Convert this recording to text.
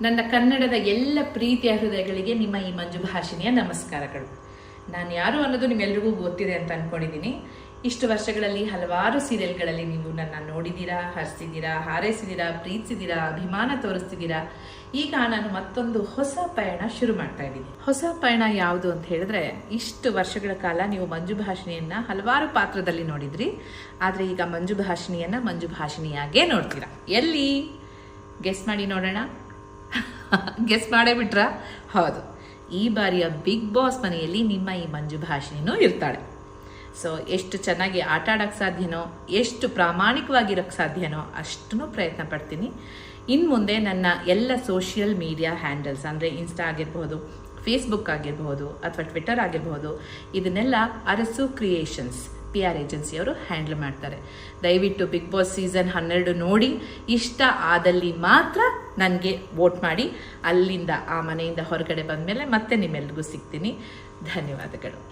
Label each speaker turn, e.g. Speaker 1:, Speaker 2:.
Speaker 1: ನನ್ನ ಕನ್ನಡದ ಎಲ್ಲ ಪ್ರೀತಿಯ ಹೃದಯಗಳಿಗೆ ನಿಮ್ಮ ಈ ಮಂಜು ಭಾಷಿಣಿಯ ನಮಸ್ಕಾರಗಳು. ನಾನು ಯಾರು ಅನ್ನೋದು ನಿಮ್ಮೆಲ್ಲರಿಗೂ ಗೊತ್ತಿದೆ ಅಂತ ಅನ್ಕೊಂಡಿದ್ದೀನಿ. ಇಷ್ಟು ವರ್ಷಗಳಲ್ಲಿ ಹಲವಾರು ಸೀರಿಯಲ್ಗಳಲ್ಲಿ ನೀವು ನನ್ನ ನೋಡಿದ್ದೀರಾ, ಹರಿಸಿದ್ದೀರಾ, ಹಾರೈಸಿದ್ದೀರಾ, ಪ್ರೀತಿಸಿದ್ದೀರಾ, ಅಭಿಮಾನ ತೋರಿಸ್ತಿದ್ದೀರಾ? ಈಗ ನಾನು ಮತ್ತೊಂದು ಹೊಸ ಪಯಣ ಶುರು ಮಾಡ್ತಾ ಇದ್ದೀನಿ. ಹೊಸ ಪಯಣ ಯಾವುದು ಅಂತ ಹೇಳಿದ್ರೆ, ಇಷ್ಟು ವರ್ಷಗಳ ಕಾಲ ನೀವು ಮಂಜು ಭಾಷಿಣಿಯನ್ನ ಹಲವಾರು ಪಾತ್ರದಲ್ಲಿ ನೋಡಿದ್ರಿ. ಆದರೆ ಈಗ ಮಂಜು ಭಾಷಿಣಿಯನ್ನ ಮಂಜು ಭಾಷಿಣಿಯಾಗೇ ನೋಡ್ತೀರಾ? ಎಲ್ಲಿ? ಗೆಸ್ ಮಾಡಿ ನೋಡೋಣ. ಗೆಸ್ ಮಾಡೇ ಬಿಟ್ರಾ? ಹೌದು. ಈ ಬಾರಿಯ ಬಿಗ್ ಬಾಸ್ ಮನೆಯಲ್ಲಿ ನಿಮ್ಮ ಈ ಮಂಜು ಭಾಷಿನೂ ಇರ್ತಾಳೆ. ಸೊ ಎಷ್ಟು ಚೆನ್ನಾಗಿ ಆಟ ಆಡೋಕ್ಕೆ ಸಾಧ್ಯನೋ, ಎಷ್ಟು ಪ್ರಾಮಾಣಿಕವಾಗಿರೋಕ್ಕೆ ಸಾಧ್ಯನೋ ಅಷ್ಟು ಪ್ರಯತ್ನ ಪಡ್ತೀನಿ. ಇನ್ನು ಮುಂದೆ ನನ್ನ ಎಲ್ಲ ಸೋಷಿಯಲ್ ಮೀಡಿಯಾ ಹ್ಯಾಂಡಲ್ಸ್ ಅಂದರೆ ಇನ್ಸ್ಟಾ ಆಗಿರ್ಬೋದು ಫೇಸ್ಬುಕ್ ಆಗಿರ್ಬೋದು ಅಥವಾ ಟ್ವಿಟರ್ ಆಗಿರ್ಬೋದು ಇದನ್ನೆಲ್ಲ ಅರಸು ಕ್ರಿಯೇಷನ್ಸ್ ಪಿ ಆರ್ ಏಜೆನ್ಸಿಯವರು ಹ್ಯಾಂಡಲ್ ಮಾಡ್ತಾರೆ. ದಯವಿಟ್ಟು ಬಿಗ್ ಬಾಸ್ ಸೀಸನ್ ಹನ್ನೆರಡು ನೋಡಿ, ಇಷ್ಟ ಆದಲ್ಲಿ ಮಾತ್ರ ನನಗೆ ವೋಟ್ ಮಾಡಿ ಅಲ್ಲಿಂದ ಆ ಮನೆಯಿಂದ ಹೊರಗಡೆ ಬಂದಮೇಲೆ ಮತ್ತೆ ನಿಮ್ಮೆಲ್ರಿಗೂ ಸಿಗ್ತೀನಿ. ಧನ್ಯವಾದಗಳು.